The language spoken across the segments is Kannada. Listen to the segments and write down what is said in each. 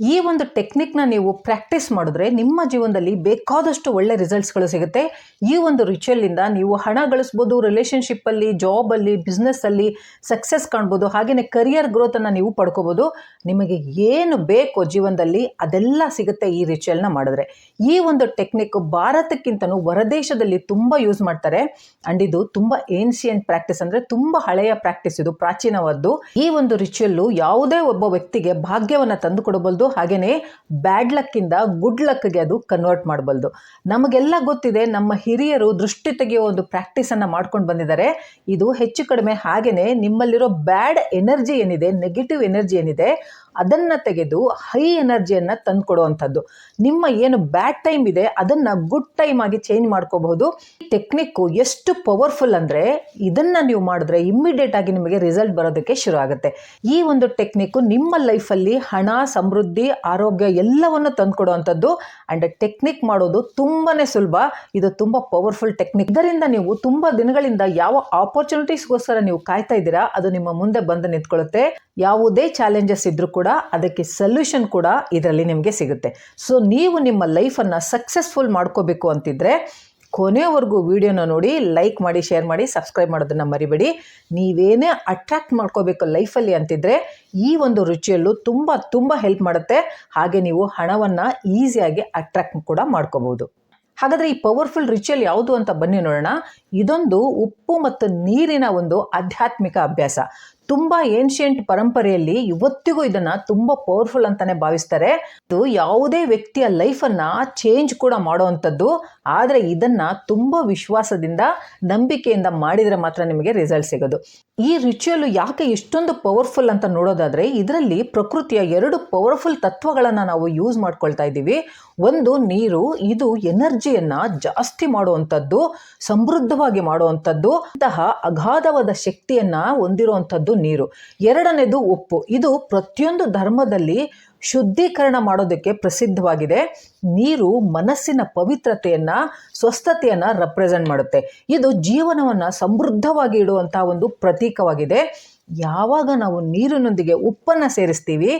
ಈ ಒಂದು ಟೆಕ್ನಿಕ್ನ ನೀವು ಪ್ರಾಕ್ಟೀಸ್ ಮಾಡಿದ್ರೆ ನಿಮ್ಮ ಜೀವನದಲ್ಲಿ ಬೇಕಾದಷ್ಟು ಒಳ್ಳೆ ರಿಸಲ್ಟ್ಸ್ಗಳು ಸಿಗುತ್ತೆ. ಈ ಒಂದು ರಿಚುವಲಿಂದ ನೀವು ಹಣ ಗಳಿಸ್ಬೋದು ರಿಲೇಷನ್ಶಿಪ್ಪಲ್ಲಿ ಜಾಬಲ್ಲಿ ಬಿಸ್ನೆಸ್ಸಲ್ಲಿ ಸಕ್ಸಸ್ ಕಾಣ್ಬೋದು ಹಾಗೆಯೇ ಕರಿಯರ್ ಗ್ರೋತನ್ನು ನೀವು ಪಡ್ಕೋಬೋದು. ನಿಮಗೆ ಏನು ಬೇಕೋ ಜೀವನದಲ್ಲಿ ಅದೆಲ್ಲ ಸಿಗುತ್ತೆ ಈ ರಿಚುವಲ್ನ ಮಾಡಿದ್ರೆ. ಈ ಒಂದು ಟೆಕ್ನಿಕ್ ಭಾರತಕ್ಕಿಂತನೂ ಹೊರದೇಶದಲ್ಲಿ ತುಂಬ ಯೂಸ್ ಮಾಡ್ತಾರೆ. ಆ್ಯಂಡ್ ಇದು ತುಂಬ ಏನ್ಸಿಯಂಟ್ ಪ್ರಾಕ್ಟೀಸ್ ಅಂದರೆ ತುಂಬ ಹಳೆಯ ಪ್ರಾಕ್ಟೀಸ್ ಇದು ಪ್ರಾಚೀನವಾದ್ದು ಈ ಒಂದು ರಿಚುವಲ್ಲು ಯಾವುದೇ ಒಬ್ಬ ವ್ಯಕ್ತಿಗೆ ಭಾಗ್ಯವನ್ನು ತಂದು ಕೊಡಬಲ್ದು ಹಾಗೆಯೇ ಬ್ಯಾಡ್ ಲಕ್ಕಿಂದ ಗುಡ್ ಲಕ್ಗೆ ಅದು ಕನ್ವರ್ಟ್ ಮಾಡಬಲ್ದು. ನಮಗೆಲ್ಲ ಗೊತ್ತಿದೆ, ನಮ್ಮ ಹಿರಿಯರು ದೃಷ್ಟಿ ತೆಗೆಯೋ ಒಂದು ಪ್ರಾಕ್ಟೀಸನ್ನು ಮಾಡ್ಕೊಂಡು ಬಂದಿದ್ದಾರೆ. ಇದು ಹೆಚ್ಚು ಕಡಿಮೆ ಹಾಗೆಯೇ ನಿಮ್ಮಲ್ಲಿರೋ ಬ್ಯಾಡ್ ಎನರ್ಜಿ ಏನಿದೆ ನೆಗೆಟಿವ್ ಎನರ್ಜಿ ಏನಿದೆ ಅದನ್ನು ತೆಗೆದು ಹೈ ಎನರ್ಜಿಯನ್ನು ತಂದುಕೊಡುವಂಥದ್ದು. ನಿಮ್ಮ ಏನು ಬ್ಯಾಡ್ ಟೈಮ್ ಇದೆ, ಅದನ್ನು ಗುಡ್ ಟೈಮ್ ಆಗಿ ಚೇಂಜ್ ಮಾಡ್ಕೋಬಹುದು. ಟೆಕ್ನಿಕ್ಕು ಎಷ್ಟು ಪವರ್ಫುಲ್ ಅಂದರೆ ಇದನ್ನು ನೀವು ಮಾಡಿದ್ರೆ ಇಮ್ಮಿಡಿಯೇಟ್ ಆಗಿ ನಿಮಗೆ ರಿಸಲ್ಟ್ ಬರೋದಕ್ಕೆ ಶುರು ಆಗುತ್ತೆ. ಈ ಒಂದು ಟೆಕ್ನಿಕ್ಕು ನಿಮ್ಮ ಲೈಫಲ್ಲಿ ಹಣ, ಸಮೃದ್ಧಿ, ಆರೋಗ್ಯ ಎಲ್ಲವನ್ನು ತಂದುಕೊಡುವಂಥದ್ದು. ಆ್ಯಂಡ್ ಟೆಕ್ನಿಕ್ ಮಾಡೋದು ತುಂಬಾ ಸುಲಭ. ಇದು ತುಂಬ ಪವರ್ಫುಲ್ ಟೆಕ್ನಿಕ್ ಇದರಿಂದ ನೀವು ತುಂಬ ದಿನಗಳಿಂದ ಯಾವ ಆಪರ್ಚುನಿಟೀಸ್ಗೋಸ್ಕರ ನೀವು ಕಾಯ್ತಾ ಇದ್ದೀರಾ, ಅದು ನಿಮ್ಮ ಮುಂದೆ ಬಂದು ನಿಂತ್ಕೊಳ್ಳುತ್ತೆ. ಯಾವುದೇ ಚಾಲೆಂಜಸ್ ಇದ್ರೂ ಕೂಡ ಅದಕ್ಕೆ ಸೊಲ್ಯೂಷನ್ ಕೂಡ ಇದರಲ್ಲಿ ನಿಮಗೆ ಸಿಗುತ್ತೆ. ಸೊ ನೀವು ನಿಮ್ಮ ಲೈಫನ್ನು ಸಕ್ಸಸ್ಫುಲ್ ಮಾಡ್ಕೋಬೇಕು ಅಂತಿದ್ರೆ ಕೊನೆಯವರೆಗೂ ವಿಡಿಯೋನ ನೋಡಿ ಲೈಕ್ ಮಾಡಿ ಶೇರ್ ಮಾಡಿ ಸಬ್ಸ್ಕ್ರೈಬ್ ಮಾಡೋದನ್ನು ಮರಿಬೇಡಿ. ನೀವೇನೇ ಅಟ್ರ್ಯಾಕ್ಟ್ ಮಾಡ್ಕೋಬೇಕು ಲೈಫಲ್ಲಿ ಅಂತಿದ್ರೆ ಈ ಒಂದು ರುಚಿಯಲ್ಲೂ ತುಂಬ ತುಂಬ ಹೆಲ್ಪ್ ಮಾಡುತ್ತೆ. ಹಾಗೆ ನೀವು ಹಣವನ್ನು ಈಸಿಯಾಗಿ ಅಟ್ರ್ಯಾಕ್ಟ್ ಕೂಡ ಮಾಡ್ಕೋಬಹುದು ಹಾಗಾದರೆ ಈ ಪವರ್ಫುಲ್ ರಿಚುವಲ್ ಯಾವುದು ಅಂತ ಬನ್ನಿ ನೋಡೋಣ. ಇದೊಂದು ಉಪ್ಪು ಮತ್ತು ನೀರಿನ ಒಂದು ಆಧ್ಯಾತ್ಮಿಕ ಅಭ್ಯಾಸ. ತುಂಬ ಏನ್ಷಿಯಂಟ್ ಪರಂಪರೆಯಲ್ಲಿ ಇವತ್ತಿಗೂ ಇದನ್ನು ತುಂಬ ಪವರ್ಫುಲ್ ಅಂತಲೇ ಭಾವಿಸ್ತಾರೆ. ಇದು ಯಾವುದೇ ವ್ಯಕ್ತಿಯ ಲೈಫನ್ನು ಚೇಂಜ್ ಕೂಡ ಮಾಡುವಂಥದ್ದು. ಆದರೆ ಇದನ್ನು ತುಂಬ ವಿಶ್ವಾಸದಿಂದ, ನಂಬಿಕೆಯಿಂದ ಮಾಡಿದರೆ ಮಾತ್ರ ನಿಮಗೆ ರಿಸಲ್ಟ್ ಸಿಗೋದು. ಈ ರಿಚುವಲ್ ಯಾಕೆ ಇಷ್ಟೊಂದು ಪವರ್ಫುಲ್ ಅಂತ ನೋಡೋದಾದರೆ, ಇದರಲ್ಲಿ ಪ್ರಕೃತಿಯ ಎರಡು ಪವರ್ಫುಲ್ ತತ್ವಗಳನ್ನು ನಾವು ಯೂಸ್ ಮಾಡ್ಕೊಳ್ತಾ ಇದ್ದೀವಿ. ಒಂದು ನೀರು, ಇದು ಎನರ್ಜಿಯನ್ನು ಜಾಸ್ತಿ ಮಾಡುವಂಥದ್ದು, ಸಮೃದ್ಧವಾಗಿ ಮಾಡುವಂಥದ್ದು, ಇಂತಹ ಅಗಾಧವಾದ ಶಕ್ತಿಯನ್ನು ಹೊಂದಿರುವಂಥದ್ದು ನೀರು. ಎರಡನೇದು ಉಪ್ಪು. ಇದು ಪ್ರತಿಯೊಂದು ಧರ್ಮದಲ್ಲಿ ಶುದ್ಧೀಕರಣ ಮಾಡೋದಕ್ಕೆ ಪ್ರಸಿದ್ಧವಾಗಿದೆ. ನೀರು ಮನಸ್ಸಿನ ಪವಿತ್ರತೆಯನ್ನು, ಸ್ವಸ್ಥತೆಯನ್ನು ರೆಪ್ರೆಸೆಂಟ್ ಮಾಡುತ್ತೆ. ಇದು ಜೀವನವನ್ನು ಸಮೃದ್ಧವಾಗಿ ಇಡುವಂಥ ಒಂದು ಪ್ರತೀಕವಾಗಿದೆ. ಯಾವಾಗ ನಾವು ನೀರಿನೊಂದಿಗೆ ಉಪ್ಪನ್ನು ಸೇರಿಸ್ತೀವಿ,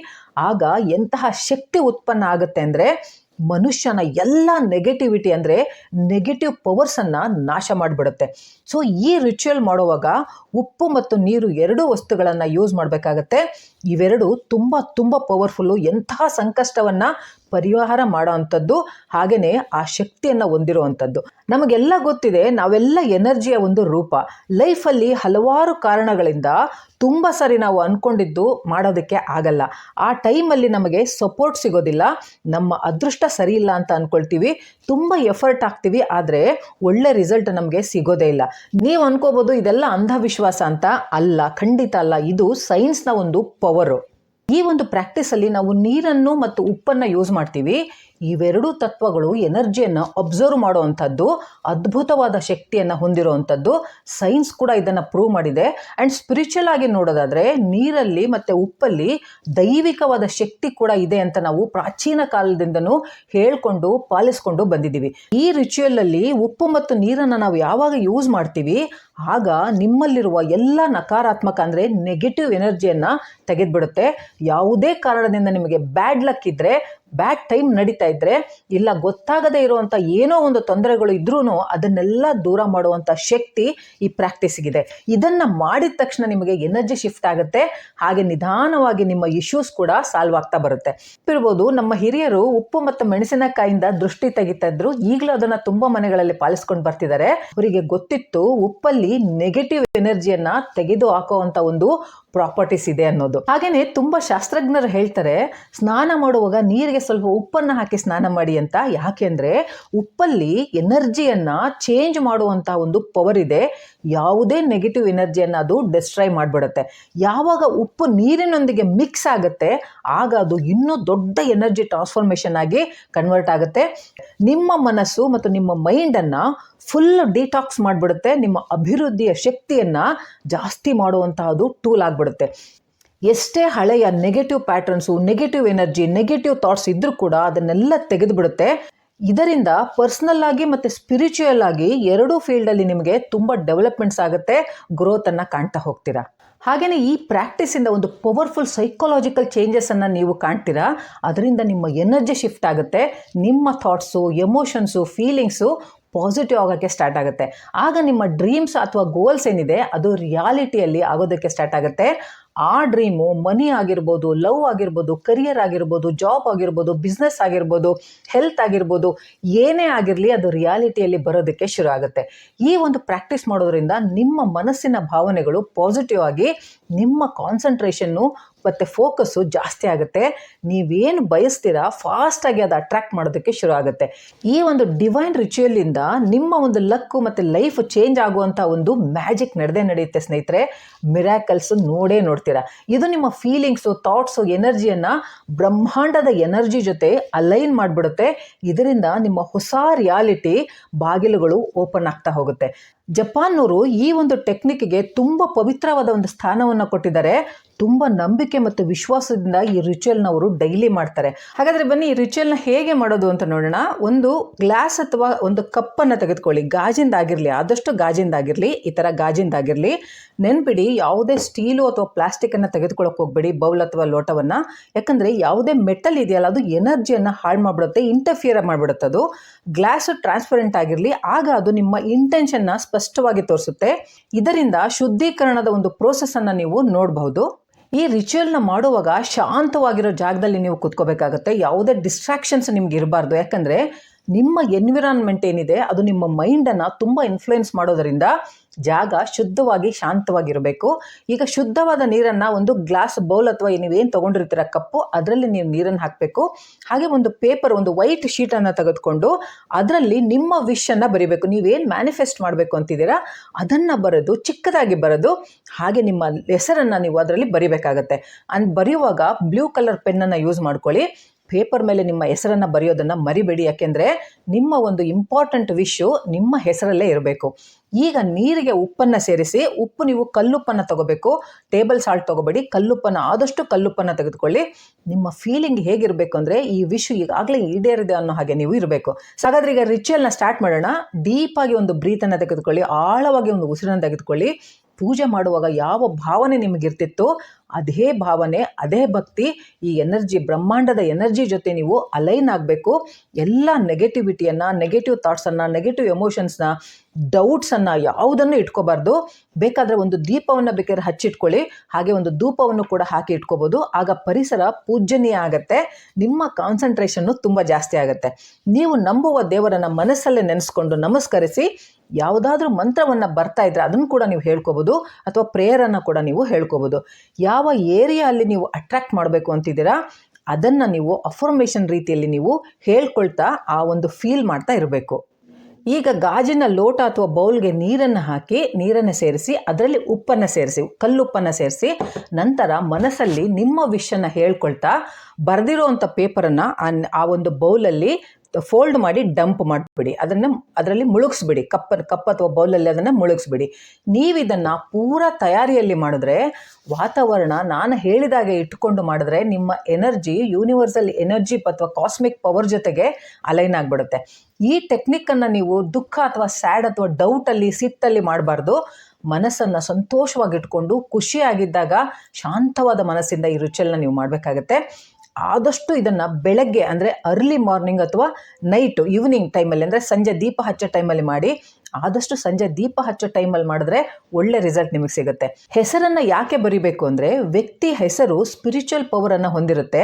ಆಗ ಎಂತಹ ಶಕ್ತಿ ಉತ್ಪನ್ನ ಆಗುತ್ತೆ ಅಂದರೆ ಮನುಷ್ಯನ ಎಲ್ಲ ನೆಗೆಟಿವಿಟಿ ಅಂದರೆ ನೆಗೆಟಿವ್ ಪವರ್ಸನ್ನು ನಾಶ ಮಾಡಿಬಿಡುತ್ತೆ. ಸೊ ಈ ರಿಚುವಲ್ ಮಾಡುವಾಗ ಉಪ್ಪು ಮತ್ತು ನೀರು ಎರಡೂ ವಸ್ತುಗಳನ್ನು ಯೂಸ್ ಮಾಡಬೇಕಾಗತ್ತೆ. ಇವೆರಡು ತುಂಬ ತುಂಬ ಪವರ್ಫುಲ್ಲು ಎಂತಹ ಸಂಕಷ್ಟವನ್ನು ಪರಿಹಾರ ಮಾಡೋ ಅಂಥದ್ದು ಹಾಗೆಯೇ ಆ ಶಕ್ತಿಯನ್ನು ಹೊಂದಿರುವಂಥದ್ದು. ನಮಗೆಲ್ಲ ಗೊತ್ತಿದೆ, ನಾವೆಲ್ಲ ಎನರ್ಜಿಯ ಒಂದು ರೂಪ. ಲೈಫಲ್ಲಿ ಹಲವಾರು ಕಾರಣಗಳಿಂದ ತುಂಬ ಸರಿ ನಾವು ಅಂದ್ಕೊಂಡಿದ್ದು ಮಾಡೋದಕ್ಕೆ ಆಗಲ್ಲ. ಆ ಟೈಮಲ್ಲಿ ನಮಗೆ ಸಪೋರ್ಟ್ ಸಿಗೋದಿಲ್ಲ. ನಮ್ಮ ಅದೃಷ್ಟ ಸರಿ ಅಂತ ಅಂದ್ಕೊಳ್ತೀವಿ ತುಂಬ ಎಫರ್ಟ್ ಹಾಕ್ತೀವಿ, ಆದರೆ ಒಳ್ಳೆ ರಿಸಲ್ಟ್ ನಮಗೆ ಸಿಗೋದೇ ಇಲ್ಲ. ನೀವು ಅನ್ಕೋಬೋದು ಇದೆಲ್ಲ ಅಂಧವಿಶ್ವಾಸ ಅಂತ ಅಲ್ಲ, ಖಂಡಿತ ಅಲ್ಲ. ಇದು ಸೈನ್ಸ್ನ ಒಂದು ಪವರು ಈ ಒಂದು ಪ್ರಾಕ್ಟೀಸಲ್ಲಿ ನಾವು ನೀರನ್ನು ಮತ್ತು ಉಪ್ಪನ್ನು ಯೂಸ್ ಮಾಡ್ತೀವಿ. ಇವೆರಡೂ ತತ್ವಗಳು ಎನರ್ಜಿಯನ್ನು ಅಬ್ಸರ್ವ್ ಮಾಡುವಂಥದ್ದು, ಅದ್ಭುತವಾದ ಶಕ್ತಿಯನ್ನು ಹೊಂದಿರುವಂಥದ್ದು. ಸೈನ್ಸ್ ಕೂಡ ಇದನ್ನು ಪ್ರೂವ್ ಮಾಡಿದೆ. ಆ್ಯಂಡ್ ಸ್ಪಿರಿಚುವಲ್ ಆಗಿ ನೋಡೋದಾದರೆ ನೀರಲ್ಲಿ ಮತ್ತು ಉಪ್ಪಲ್ಲಿ ದೈವಿಕವಾದ ಶಕ್ತಿ ಕೂಡ ಇದೆ ಅಂತ ನಾವು ಪ್ರಾಚೀನ ಕಾಲದಿಂದನೂ ಹೇಳ್ಕೊಂಡು, ಪಾಲಿಸ್ಕೊಂಡು ಬಂದಿದ್ದೀವಿ. ಈ ರಿಚುವಲಲ್ಲಿ ಉಪ್ಪು ಮತ್ತು ನೀರನ್ನು ನಾವು ಯಾವಾಗ ಯೂಸ್ ಮಾಡ್ತೀವಿ, ಆಗ ನಿಮ್ಮಲ್ಲಿರುವ ಎಲ್ಲ ನಕಾರಾತ್ಮಕ ಅಂದರೆ ನೆಗೆಟಿವ್ ಎನರ್ಜಿಯನ್ನು ತೆಗೆದುಬಿಡುತ್ತೆ. ಯಾವುದೇ ಕಾರಣದಿಂದ ನಿಮಗೆ ಬ್ಯಾಡ್ ಲಕ್ ಇದ್ದರೆ ಬ್ಯಾಡ್ ಟೈಮ್ ನಡೀತಾ ಇದ್ದರೆ ಇಲ್ಲ, ಗೊತ್ತಾಗದೇ ಇರುವಂಥ ಏನೋ ಒಂದು ತೊಂದರೆಗಳು ಇದ್ರೂ ಅದನ್ನೆಲ್ಲ ದೂರ ಮಾಡುವಂಥ ಶಕ್ತಿ ಈ ಪ್ರಾಕ್ಟೀಸಿಗಿದೆ ಇದನ್ನು ಮಾಡಿದ ತಕ್ಷಣ ನಿಮಗೆ ಎನರ್ಜಿ ಶಿಫ್ಟ್ ಆಗುತ್ತೆ, ಹಾಗೆ ನಿಧಾನವಾಗಿ ನಿಮ್ಮ ಇಶ್ಯೂಸ್ ಕೂಡ ಸಾಲ್ವ್ ಆಗ್ತಾ ಬರುತ್ತೆ. ಇರ್ಬೋದು ನಮ್ಮ ಹಿರಿಯರು ಉಪ್ಪು ಮತ್ತು ಮೆಣಸಿನಕಾಯಿಂದ ದೃಷ್ಟಿ ತೆಗಿತಾ ಇದ್ರು, ಈಗಲೂ ಅದನ್ನು ತುಂಬ ಮನೆಗಳಲ್ಲಿ ಪಾಲಿಸ್ಕೊಂಡು ಬರ್ತಿದ್ದಾರೆ. ಅವರಿಗೆ ಗೊತ್ತಿತ್ತು, ಉಪ್ಪಲ್ಲಿ ನೆಗೆಟಿವ್ ಎನರ್ಜಿಯನ್ನ ತೆಗೆದು ಹಾಕುವಂಥ ಒಂದು ಪ್ರಾಪರ್ಟೀಸ್ ಇದೆ ಅನ್ನೋದು. ಹಾಗೆಯೇ ತುಂಬ ಶಾಸ್ತ್ರಜ್ಞರು ಹೇಳ್ತಾರೆ, ಸ್ನಾನ ಮಾಡುವಾಗ ನೀರಿಗೆ ಸ್ವಲ್ಪ ಉಪ್ಪನ್ನು ಹಾಕಿ ಸ್ನಾನ ಮಾಡಿ ಅಂತ ಯಾಕೆಂದರೆ ಉಪ್ಪಲ್ಲಿ ಎನರ್ಜಿಯನ್ನು ಚೇಂಜ್ ಮಾಡುವಂಥ ಒಂದು ಪವರ್ ಇದೆ. ಯಾವುದೇ ನೆಗೆಟಿವ್ ಎನರ್ಜಿಯನ್ನು ಅದು ಡಿಸ್ಟ್ರಾಯ್ ಮಾಡಿಬಿಡುತ್ತೆ. ಯಾವಾಗ ಉಪ್ಪು ನೀರಿನೊಂದಿಗೆ ಮಿಕ್ಸ್ ಆಗುತ್ತೆ, ಆಗ ಅದು ಇನ್ನೂ ದೊಡ್ಡ ಎನರ್ಜಿ ಟ್ರಾನ್ಸ್ಫಾರ್ಮೇಷನ್ ಆಗಿ ಕನ್ವರ್ಟ್ ಆಗುತ್ತೆ. ನಿಮ್ಮ ಮನಸ್ಸು ಮತ್ತು ನಿಮ್ಮ ಮೈಂಡನ್ನು ಫುಲ್ ಡಿಟಾಕ್ಸ್ ಮಾಡಿಬಿಡುತ್ತೆ. ನಿಮ್ಮ ಅಭಿವೃದ್ಧಿಯ ಶಕ್ತಿಯನ್ನು ಜಾಸ್ತಿ ಮಾಡುವಂತಹದ್ದು ಟೂಲ್ ಆಗಿಬಿಡುತ್ತೆ. ಎಷ್ಟೇ ಹಳೆಯ negative patterns negative energy negative thoughts ಇದ್ದರೂ ಕೂಡ ಅದನ್ನೆಲ್ಲ ತೆಗೆದುಬಿಡುತ್ತೆ. ಇದರಿಂದ ಪರ್ಸ್ನಲ್ ಆಗಿ ಮತ್ತು ಸ್ಪಿರಿಚುವಲ್ ಆಗಿ ಎರಡೂ ಫೀಲ್ಡಲ್ಲಿ ನಿಮಗೆ ತುಂಬ ಡೆವಲಪ್ಮೆಂಟ್ಸ್ ಆಗುತ್ತೆ ಗ್ರೋತನ್ನು ಕಾಣ್ತಾ ಹೋಗ್ತೀರಾ. ಹಾಗೆಯೇ ಈ ಪ್ರಾಕ್ಟೀಸಿಂದ ಒಂದು ಪವರ್ಫುಲ್ ಸೈಕಾಲಜಿಕಲ್ ಚೇಂಜಸನ್ನು ನೀವು ಕಾಣ್ತೀರಾ, ಅದರಿಂದ ನಿಮ್ಮ ಎನರ್ಜಿ ಶಿಫ್ಟ್ ಆಗುತ್ತೆ. ನಿಮ್ಮ ಥಾಟ್ಸು ಎಮೋಷನ್ಸು ಫೀಲಿಂಗ್ಸು ಪಾಸಿಟಿವ್ ಆಗೋಕ್ಕೆ ಸ್ಟಾರ್ಟ್ ಆಗುತ್ತೆ. ಆಗ ನಿಮ್ಮ ಡ್ರೀಮ್ಸ್ ಅಥವಾ ಗೋಲ್ಸ್ ಏನಿದೆ, ಅದು ರಿಯಾಲಿಟಿಯಲ್ಲಿ ಆಗೋದಕ್ಕೆ ಸ್ಟಾರ್ಟ್ ಆಗುತ್ತೆ. ಆ ಡ್ರೀಮು ಮನಿ ಆಗಿರ್ಬೋದು ಲವ್ ಆಗಿರ್ಬೋದು ಕರಿಯರ್ ಆಗಿರ್ಬೋದು ಜಾಬ್ ಆಗಿರ್ಬೋದು ಬಿಸ್ನೆಸ್ ಆಗಿರ್ಬೋದು ಹೆಲ್ತ್ ಆಗಿರ್ಬೋದು, ಏನೇ ಆಗಿರಲಿ ಅದು ರಿಯಾಲಿಟಿಯಲ್ಲಿ ಬರೋದಕ್ಕೆ ಶುರು ಆಗುತ್ತೆ. ಈ ಒಂದು ಪ್ರಾಕ್ಟೀಸ್ ಮಾಡೋದ್ರಿಂದ ನಿಮ್ಮ ಮನಸ್ಸಿನ ಭಾವನೆಗಳು ಪಾಸಿಟಿವ್ ಆಗಿ ನಿಮ್ಮ ಕಾನ್ಸಂಟ್ರೇಷನ್ನು ಮತ್ತು ಫೋಕಸ್ಸು ಜಾಸ್ತಿ ಆಗುತ್ತೆ. ನೀವೇನು ಬಯಸ್ತೀರಾ ಫಾಸ್ಟಾಗಿ ಅದು ಅಟ್ರ್ಯಾಕ್ಟ್ ಮಾಡೋದಕ್ಕೆ ಶುರು ಆಗುತ್ತೆ. ಈ ಒಂದು ಡಿವೈನ್ ರಿಚುವಲಿಂದ ನಿಮ್ಮ ಒಂದು ಲಕ್ಕು ಮತ್ತು ಲೈಫ್ ಚೇಂಜ್ ಆಗುವಂಥ ಒಂದು ಮ್ಯಾಜಿಕ್ ನಡೆದೇ ನಡೆಯುತ್ತೆ ಸ್ನೇಹಿತರೆ. ಮಿರಾಕಲ್ಸ್ ನೋಡೇ ನೋಡ್ತೀರಾ. ಇದು ನಿಮ್ಮ ಫೀಲಿಂಗ್ಸು ಥಾಟ್ಸು ಎನರ್ಜಿಯನ್ನು ಬ್ರಹ್ಮಾಂಡದ ಎನರ್ಜಿ ಜೊತೆ ಅಲೈನ್ ಮಾಡಿಬಿಡುತ್ತೆ. ಇದರಿಂದ ನಿಮ್ಮ ಹೊಸ ರಿಯಾಲಿಟಿ ಬಾಗಿಲುಗಳು ಓಪನ್ ಆಗ್ತಾ ಹೋಗುತ್ತೆ. ಜಪಾನ್ನವರು ಈ ಒಂದು ಟೆಕ್ನಿಕ್ಗೆ ತುಂಬ ಪವಿತ್ರವಾದ ಒಂದು ಸ್ಥಾನವನ್ನು ಕೊಟ್ಟಿದ್ದಾರೆ. ತುಂಬ ನಂಬಿಕೆ ಮತ್ತು ವಿಶ್ವಾಸದಿಂದ ಈ ರಿಚುವಲ್ನ ಅವರು ಡೈಲಿ ಮಾಡ್ತಾರೆ. ಹಾಗಾದರೆ ಬನ್ನಿ ಈ ರಿಚುವಲ್ನ ಹೇಗೆ ಮಾಡೋದು ಅಂತ ನೋಡೋಣ. ಒಂದು ಗ್ಲಾಸ್ ಅಥವಾ ಒಂದು ಕಪ್ಪನ್ನು ತೆಗೆದುಕೊಳ್ಳಿ. ಗಾಜಿಂದಾಗಿರಲಿ ಆದಷ್ಟು ಗಾಜಿಂದಾಗಿರಲಿ ಈ ಥರ ಗಾಜಿಂದಾಗಿರಲಿ ನೆನ್ಪಿಡಿ ಯಾವುದೇ ಸ್ಟೀಲು ಅಥವಾ ಪ್ಲಾಸ್ಟಿಕನ್ನು ತೆಗೆದುಕೊಳ್ಳೋಕೆ ಹೋಗ್ಬೇಡಿ, ಬೌಲ್ ಅಥವಾ ಲೋಟವನ್ನು. ಯಾಕಂದರೆ ಯಾವುದೇ ಮೆಟಲ್ ಇದೆಯಲ್ಲ, ಅದು ಎನರ್ಜಿಯನ್ನು ಹಾಳು ಮಾಡಿಬಿಡುತ್ತೆ ಇಂಟರ್ಫಿಯರ್ ಮಾಡಿಬಿಡುತ್ತೆ ಅದು. ಗ್ಲಾಸು ಟ್ರಾನ್ಸ್ಪರೆಂಟ್ ಆಗಿರಲಿ, ಆಗ ಅದು ನಿಮ್ಮ ಇಂಟೆನ್ಷನ್ನ ಸ್ಪಷ್ಟವಾಗಿ ತೋರಿಸುತ್ತೆ. ಇದರಿಂದ ಶುದ್ಧೀಕರಣದ ಒಂದು ಪ್ರೋಸೆಸ್ಸನ್ನು ನೀವು ನೋಡಬಹುದು. ಈ ರಿಚುವಲ್ನ ಮಾಡುವಾಗ ಶಾಂತವಾಗಿರೋ ಜಾಗದಲ್ಲಿ ನೀವು ಕೂತ್ಕೋಬೇಕಾಗುತ್ತೆ. ಯಾವುದೇ ಡಿಸ್ಟ್ರಾಕ್ಷನ್ಸ್ ನಿಮ್ಗೆ ಇರಬಾರ್ದು. ಯಾಕಂದರೆ ನಿಮ್ಮ ಎನ್ವಿರಾನ್ಮೆಂಟ್ ಏನಿದೆ, ಅದು ನಿಮ್ಮ ಮೈಂಡನ್ನು ತುಂಬ ಇನ್ಫ್ಲುಯೆನ್ಸ್ ಮಾಡೋದರಿಂದ ಜಾಗ ಶುದ್ಧವಾಗಿ ಶಾಂತವಾಗಿರಬೇಕು. ಈಗ ಶುದ್ಧವಾದ ನೀರನ್ನು ಒಂದು ಗ್ಲಾಸ್ ಬೌಲ್ ಅಥವಾ ನೀವೇನು ತೊಗೊಂಡಿರ್ತೀರ ಕಪ್ಪು, ಅದರಲ್ಲಿ ನೀವು ನೀರನ್ನು ಹಾಕಬೇಕು. ಹಾಗೆ ಒಂದು ಪೇಪರ್ ಒಂದು ವೈಟ್ ಶೀಟನ್ನು ತೆಗೆದುಕೊಂಡು ಅದರಲ್ಲಿ ನಿಮ್ಮ ವಿಷನ್ನು ಬರಿಬೇಕು. ನೀವೇನು ಮ್ಯಾನಿಫೆಸ್ಟ್ ಮಾಡಬೇಕು ಅಂತಿದ್ದೀರಾ, ಅದನ್ನು ಬರೆದು, ಚಿಕ್ಕದಾಗಿ ಬರೆದು, ಹಾಗೆ ನಿಮ್ಮ ಹೆಸರನ್ನು ನೀವು ಅದರಲ್ಲಿ ಬರಿಬೇಕಾಗತ್ತೆ. ಅಂದ್ ಬರೆಯುವಾಗ ಬ್ಲೂ ಕಲರ್ ಪೆನ್ನನ್ನು ಯೂಸ್ ಮಾಡ್ಕೊಳ್ಳಿ. ಪೇಪರ್ ಮೇಲೆ ನಿಮ್ಮ ಹೆಸರನ್ನು ಬರೆಯೋದನ್ನು ಮರಿಬೇಡಿ. ಯಾಕೆಂದರೆ ನಿಮ್ಮ ಒಂದು ಇಂಪಾರ್ಟೆಂಟ್ ವಿಷು ನಿಮ್ಮ ಹೆಸರಲ್ಲೇ ಇರಬೇಕು. ಈಗ ನೀರಿಗೆ ಉಪ್ಪನ್ನು ಸೇರಿಸಿ, ಉಪ್ಪು ನೀವು ಕಲ್ಲುಪ್ಪನ್ನು ತಗೋಬೇಕು. Table salt ತಗೋಬೇಡಿ. ಕಲ್ಲುಪ್ಪನ್ನು, ಆದಷ್ಟು ಕಲ್ಲುಪ್ಪನ್ನು ತೆಗೆದುಕೊಳ್ಳಿ. ನಿಮ್ಮ ಫೀಲಿಂಗ್ ಹೇಗಿರಬೇಕು ಅಂದರೆ ಈ ವಿಶ್ ಈಗಾಗಲೇ ಈಡೇರಿದೆ ಅನ್ನೋ ಹಾಗೆ ನೀವು ಇರಬೇಕು. ಹಾಗಾದ್ರೆ ಈಗ ರಿಚುವಲ್ನ ಸ್ಟಾರ್ಟ್ ಮಾಡೋಣ. ಡೀಪಾಗಿ ಒಂದು ಬ್ರೀತನ್ನು ತೆಗೆದುಕೊಳ್ಳಿ. ಆಳವಾಗಿ ಒಂದು ಉಸಿರನ್ನು ತೆಗೆದುಕೊಳ್ಳಿ. ಪೂಜೆ ಮಾಡುವಾಗ ಯಾವ ಭಾವನೆ ನಿಮಗಿರ್ತಿತ್ತೋ ಅದೇ ಭಾವನೆ, ಅದೇ ಭಕ್ತಿ, ಈ ಎನರ್ಜಿ, ಬ್ರಹ್ಮಾಂಡದ ಎನರ್ಜಿ ಜೊತೆ ನೀವು ಅಲೈನ್ ಆಗಬೇಕು. ಎಲ್ಲ ನೆಗೆಟಿವಿಟಿಯನ್ನು, ನೆಗೆಟಿವ್ ಥಾಟ್ಸನ್ನು, ನೆಗೆಟಿವ್ ಎಮೋಷನ್ಸ್ನ, ಡೌಟ್ಸನ್ನು ಯಾವುದನ್ನು ಇಟ್ಕೋಬಾರ್ದು. ಬೇಕಾದರೆ ಒಂದು ದೀಪವನ್ನು ಬೇಕಾದ್ರೆ ಹಚ್ಚಿಟ್ಕೊಳ್ಳಿ. ಹಾಗೆ ಒಂದು ಧೂಪವನ್ನು ಕೂಡ ಹಾಕಿ ಇಟ್ಕೋಬೋದು. ಆಗ ಪರಿಸರ ಪೂಜನೀಯ ಆಗುತ್ತೆ. ನಿಮ್ಮ ಕಾನ್ಸಂಟ್ರೇಷನ್ನು ತುಂಬ ಜಾಸ್ತಿ ಆಗುತ್ತೆ. ನೀವು ನಂಬುವ ದೇವರನ್ನು ಮನಸ್ಸಲ್ಲೇ ನೆನೆಸ್ಕೊಂಡು ನಮಸ್ಕರಿಸಿ. ಯಾವುದಾದ್ರೂ ಮಂತ್ರವನ್ನು ಬರ್ತಾ ಇದ್ರೆ ಅದನ್ನು ಕೂಡ ನೀವು ಹೇಳ್ಕೊಬೋದು, ಅಥವಾ ಪ್ರೇಯರನ್ನು ಕೂಡ ನೀವು ಹೇಳ್ಕೊಬೋದು. ಯಾವ ಏರಿಯಾ ಅಲ್ಲಿ ನೀವು ಅಟ್ರ್ಯಾಕ್ಟ್ ಮಾಡಬೇಕು ಅಂತಿದ್ದೀರಾ, ಅದನ್ನು ನೀವು ಅಫರ್ಮೇಷನ್ ರೀತಿಯಲ್ಲಿ ನೀವು ಹೇಳ್ಕೊಳ್ತಾ ಆ ಒಂದು ಫೀಲ್ ಮಾಡ್ತಾ ಇರಬೇಕು. ಈಗ ಗಾಜಿನ ಲೋಟ ಅಥವಾ ಬೌಲ್ಗೆ ನೀರನ್ನು ಹಾಕಿ, ನೀರನ್ನು ಸೇರಿಸಿ, ಅದರಲ್ಲಿ ಉಪ್ಪನ್ನು ಸೇರಿಸಿ, ಕಲ್ಲುಪ್ಪನ್ನು ಸೇರಿಸಿ, ನಂತರ ಮನಸ್ಸಲ್ಲಿ ನಿಮ್ಮ ವಿಷನ್ನು ಹೇಳ್ಕೊಳ್ತಾ ಬರೆದಿರೋವಂಥ ಪೇಪರನ್ನು ಆ ಒಂದು ಬೌಲಲ್ಲಿ ಫೋಲ್ಡ್ ಮಾಡಿ ಡಂಪ್ ಮಾಡಿಬಿಡಿ. ಅದನ್ನು ಅದರಲ್ಲಿ ಮುಳುಗಿಸ್ಬಿಡಿ. ಕಪ್ ಕಪ್ ಅಥವಾ ಬೌಲಲ್ಲಿ ಅದನ್ನು ಮುಳುಗಿಸ್ಬಿಡಿ. ನೀವು ಇದನ್ನು ಪೂರ ತಯಾರಿಯಲ್ಲಿ ಮಾಡಿದ್ರೆ ವಾತಾವರಣ ನಾನು ಹೇಳಿದಾಗೆ ಇಟ್ಕೊಂಡು ಮಾಡಿದ್ರೆ ನಿಮ್ಮ ಎನರ್ಜಿ ಯೂನಿವರ್ಸಲ್ ಎನರ್ಜಿ ಅಥವಾ ಕಾಸ್ಮಿಕ್ ಪವರ್ ಜೊತೆಗೆ ಅಲೈನ್ ಆಗಿಬಿಡುತ್ತೆ. ಈ ಟೆಕ್ನಿಕ್ಕನ್ನು ನೀವು ದುಃಖ ಅಥವಾ ಸ್ಯಾಡ್ ಅಥವಾ ಡೌಟಲ್ಲಿ ಸಿಟ್ಟಲ್ಲಿ ಮಾಡಬಾರ್ದು. ಮನಸ್ಸನ್ನು ಸಂತೋಷವಾಗಿಟ್ಕೊಂಡು ಖುಷಿಯಾಗಿದ್ದಾಗ ಶಾಂತವಾದ ಮನಸ್ಸಿಂದ ಈ ರುಚಲನ್ನ ನೀವು ಮಾಡಬೇಕಾಗತ್ತೆ. ಆದಷ್ಟು ಇದನ್ನು ಬೆಳಗ್ಗೆ ಅಂದರೆ ಅರ್ಲಿ ಮಾರ್ನಿಂಗ್ ಅಥವಾ ನೈಟು ಈವ್ನಿಂಗ್ ಟೈಮಲ್ಲಿ ಅಂದರೆ ಸಂಜೆ ದೀಪ ಹಚ್ಚೋ ಟೈಮಲ್ಲಿ ಮಾಡಿ ಆದಷ್ಟು ಸಂಜೆ ದೀಪ ಹಚ್ಚೋ ಟೈಮಲ್ಲಿ ಮಾಡಿದ್ರೆ ಒಳ್ಳೆ ರಿಸಲ್ಟ್ ನಿಮಗೆ ಸಿಗುತ್ತೆ. ಹೆಸರನ್ನು ಯಾಕೆ ಬರಿಬೇಕು ಅಂದರೆ ವ್ಯಕ್ತಿ ಹೆಸರು ಸ್ಪಿರಿಚುವಲ್ ಪವರನ್ನು ಹೊಂದಿರುತ್ತೆ.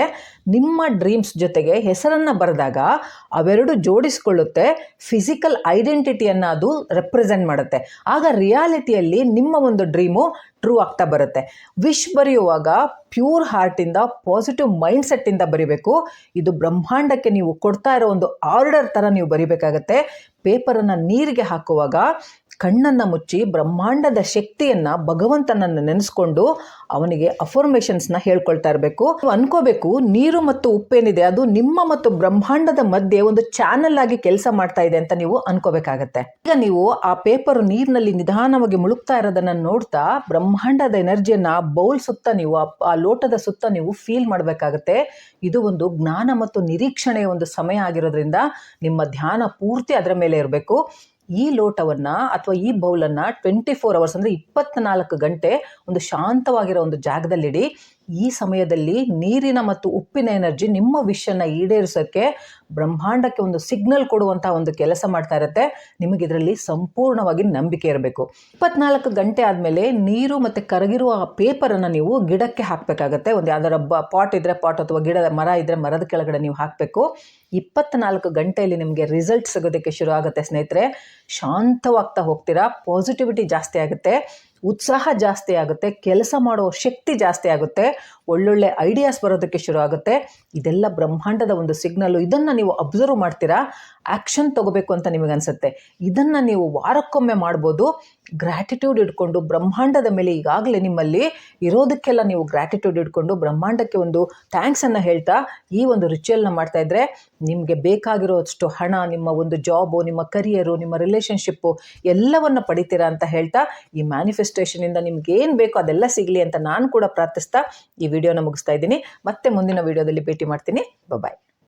ನಿಮ್ಮ ಡ್ರೀಮ್ಸ್ ಜೊತೆಗೆ ಹೆಸರನ್ನು ಬರೆದಾಗ ಅವೆರಡು ಜೋಡಿಸ್ಕೊಳ್ಳುತ್ತೆ. ಫಿಸಿಕಲ್ ಐಡೆಂಟಿಟಿಯನ್ನು ಅದು ರೆಪ್ರೆಸೆಂಟ್ ಮಾಡುತ್ತೆ. ಆಗ ರಿಯಾಲಿಟಿಯಲ್ಲಿ ನಿಮ್ಮ ಒಂದು ಡ್ರೀಮು ಟ್ರೂ ಆಗ್ತಾ ಬರುತ್ತೆ. ವಿಶ್ ಬರೆಯುವಾಗ ಪ್ಯೂರ್ ಹಾರ್ಟಿಂದ ಪಾಸಿಟಿವ್ ಮೈಂಡ್ ಸೆಟ್ಟಿಂದ ಬರಿಬೇಕು. ಇದು ಬ್ರಹ್ಮಾಂಡಕ್ಕೆ ನೀವು ಕೊಡ್ತಾ ಇರೋ ಒಂದು ಆರ್ಡರ್ ಥರ ನೀವು ಬರಿಬೇಕಾಗತ್ತೆ. ಪೇಪರನ್ನು ನೀರಿಗೆ ಹಾಕುವಾಗ ಕಣ್ಣನ್ನು ಮುಚ್ಚಿ ಬ್ರಹ್ಮಾಂಡದ ಶಕ್ತಿಯನ್ನು ಭಗವಂತನನ್ನು ನೆನೆಸ್ಕೊಂಡು ಅವನಿಗೆ ಅಫರ್ಮೇಷನ್ಸ್ನ ಹೇಳ್ಕೊಳ್ತಾ ಇರಬೇಕು. ಅನ್ಕೋಬೇಕು, ನೀರು ಮತ್ತು ಉಪ್ಪೇನಿದೆ, ಅದು ನಿಮ್ಮ ಮತ್ತು ಬ್ರಹ್ಮಾಂಡದ ಮಧ್ಯೆ ಒಂದು ಚಾನಲ್ ಆಗಿ ಕೆಲಸ ಮಾಡ್ತಾ ಇದೆ ಅಂತ ನೀವು ಅನ್ಕೋಬೇಕಾಗತ್ತೆ. ಈಗ ನೀವು ಆ ಪೇಪರ್ ನೀರಿನಲ್ಲಿ ನಿಧಾನವಾಗಿ ಮುಳುಗ್ತಾ ಇರೋದನ್ನ ನೋಡ್ತಾ ಬ್ರಹ್ಮಾಂಡದ ಎನರ್ಜಿಯನ್ನ ಬೌಲ್ ಸುತ್ತ ನೀವು, ಆ ಲೋಟದ ಸುತ್ತ ನೀವು ಫೀಲ್ ಮಾಡಬೇಕಾಗತ್ತೆ. ಇದು ಒಂದು ಜ್ಞಾನ ಮತ್ತು ನಿರೀಕ್ಷಣೆಯ ಒಂದು ಸಮಯ ಆಗಿರೋದ್ರಿಂದ ನಿಮ್ಮ ಧ್ಯಾನ ಪೂರ್ತಿ ಅದರ ಮೇಲೆ ಇರಬೇಕು. ಈ ಲೋಟವನ್ನು ಅಥವಾ ಈ ಬೌಲನ್ನು ಟ್ವೆಂಟಿ ಫೋರ್ ಅವರ್ಸ್ ಅಂದರೆ ಇಪ್ಪತ್ನಾಲ್ಕು ಗಂಟೆ ಒಂದು ಶಾಂತವಾಗಿರೋ ಒಂದು ಜಾಗದಲ್ಲಿಡಿ. ಈ ಸಮಯದಲ್ಲಿ ನೀರಿನ ಮತ್ತು ಉಪ್ಪಿನ ಎನರ್ಜಿ ನಿಮ್ಮ ವಿಷನ್ನು ಈಡೇರಿಸೋಕ್ಕೆ ಬ್ರಹ್ಮಾಂಡಕ್ಕೆ ಒಂದು ಸಿಗ್ನಲ್ ಕೊಡುವಂಥ ಒಂದು ಕೆಲಸ ಮಾಡ್ತಾ ಇರುತ್ತೆ. ನಿಮಗೆ ಇದರಲ್ಲಿ ಸಂಪೂರ್ಣವಾಗಿ ನಂಬಿಕೆ ಇರಬೇಕು. ಇಪ್ಪತ್ನಾಲ್ಕು ಗಂಟೆ ಆದಮೇಲೆ ನೀರು ಮತ್ತು ಕರಗಿರುವ ಪೇಪರನ್ನು ನೀವು ಗಿಡಕ್ಕೆ ಹಾಕಬೇಕಾಗತ್ತೆ. ಒಂದು ಯಾವ್ದಾರ ಬ ಪಾಟ್ ಇದ್ದರೆ ಪಾಟ್ ಅಥವಾ ಗಿಡದ ಮರ ಇದ್ದರೆ ಮರದ ಕೆಳಗಡೆ ನೀವು ಹಾಕಬೇಕು. ಇಪ್ಪತ್ನಾಲ್ಕು ಗಂಟೆಯಲ್ಲಿ ನಿಮಗೆ ರಿಸಲ್ಟ್ ಸಿಗೋದಕ್ಕೆ ಶುರು ಆಗುತ್ತೆ ಸ್ನೇಹಿತರೆ. ಶಾಂತವಾಗ್ತಾ ಹೋಗ್ತೀರಾ. ಪಾಸಿಟಿವಿಟಿ ಜಾಸ್ತಿ ಆಗುತ್ತೆ. ಉತ್ಸಾಹ ಜಾಸ್ತಿ ಆಗುತ್ತೆ, ಕೆಲಸ ಮಾಡೋ ಶಕ್ತಿ ಜಾಸ್ತಿ ಆಗುತ್ತೆ, ಒಳ್ಳೊಳ್ಳೆ ಐಡಿಯಾಸ್ ಬರೋದಕ್ಕೆ ಶುರು ಆಗುತ್ತೆ. ಇದೆಲ್ಲ ಬ್ರಹ್ಮಾಂಡದ ಒಂದು ಸಿಗ್ನಲ್ಲು ಇದನ್ನು ನೀವು ಅಬ್ಸರ್ವ್ ಮಾಡ್ತೀರಾ? ಆ್ಯಕ್ಷನ್ ತಗೋಬೇಕು ಅಂತ ನಿಮಗೆ ಅನಿಸುತ್ತೆ ಇದನ್ನು ನೀವು ವಾರಕ್ಕೊಮ್ಮೆ ಮಾಡ್ಬೋದು. ಗ್ರ್ಯಾಟಿಟ್ಯೂಡ್ ಇಟ್ಕೊಂಡು ಬ್ರಹ್ಮಾಂಡದ ಮೇಲೆ ಈಗಾಗಲೇ ನಿಮ್ಮಲ್ಲಿ ಇರೋದಕ್ಕೆಲ್ಲ ನೀವು ಗ್ರ್ಯಾಟಿಟ್ಯೂಡ್ ಇಟ್ಕೊಂಡು ಬ್ರಹ್ಮಾಂಡಕ್ಕೆ ಒಂದು ಥ್ಯಾಂಕ್ಸನ್ನು ಹೇಳ್ತಾ ಈ ಒಂದು ರಿಚುವಲ್ನ ಮಾಡ್ತಾ ಇದ್ದರೆ ನಿಮಗೆ ಬೇಕಾಗಿರೋಷ್ಟು ಹಣ, ನಿಮ್ಮ ಒಂದು ಜಾಬು ನಿಮ್ಮ ಕರಿಯರು ನಿಮ್ಮ ರಿಲೇಷನ್ಶಿಪ್ಪು ಎಲ್ಲವನ್ನು ಪಡಿತೀರಾ ಅಂತ ಹೇಳ್ತಾ ಈ ಮ್ಯಾನಿಫೆಸ್ಟೇಷನಿಂದ ನಿಮ್ಗೆ ಏನು ಬೇಕೋ ಅದೆಲ್ಲ ಸಿಗಲಿ ಅಂತ ನಾನು ಕೂಡ ಪ್ರಾರ್ಥಿಸ್ತಾ ಈ ವಿಡಿಯೋನ ಮುಗಿಸ್ತಾ ಇದ್ದೀನಿ. ಮತ್ತೆ ಮುಂದಿನ ವಿಡಿಯೋದಲ್ಲಿ ಭೇಟಿ ಮಾಡ್ತೀನಿ. ಬಾಯ್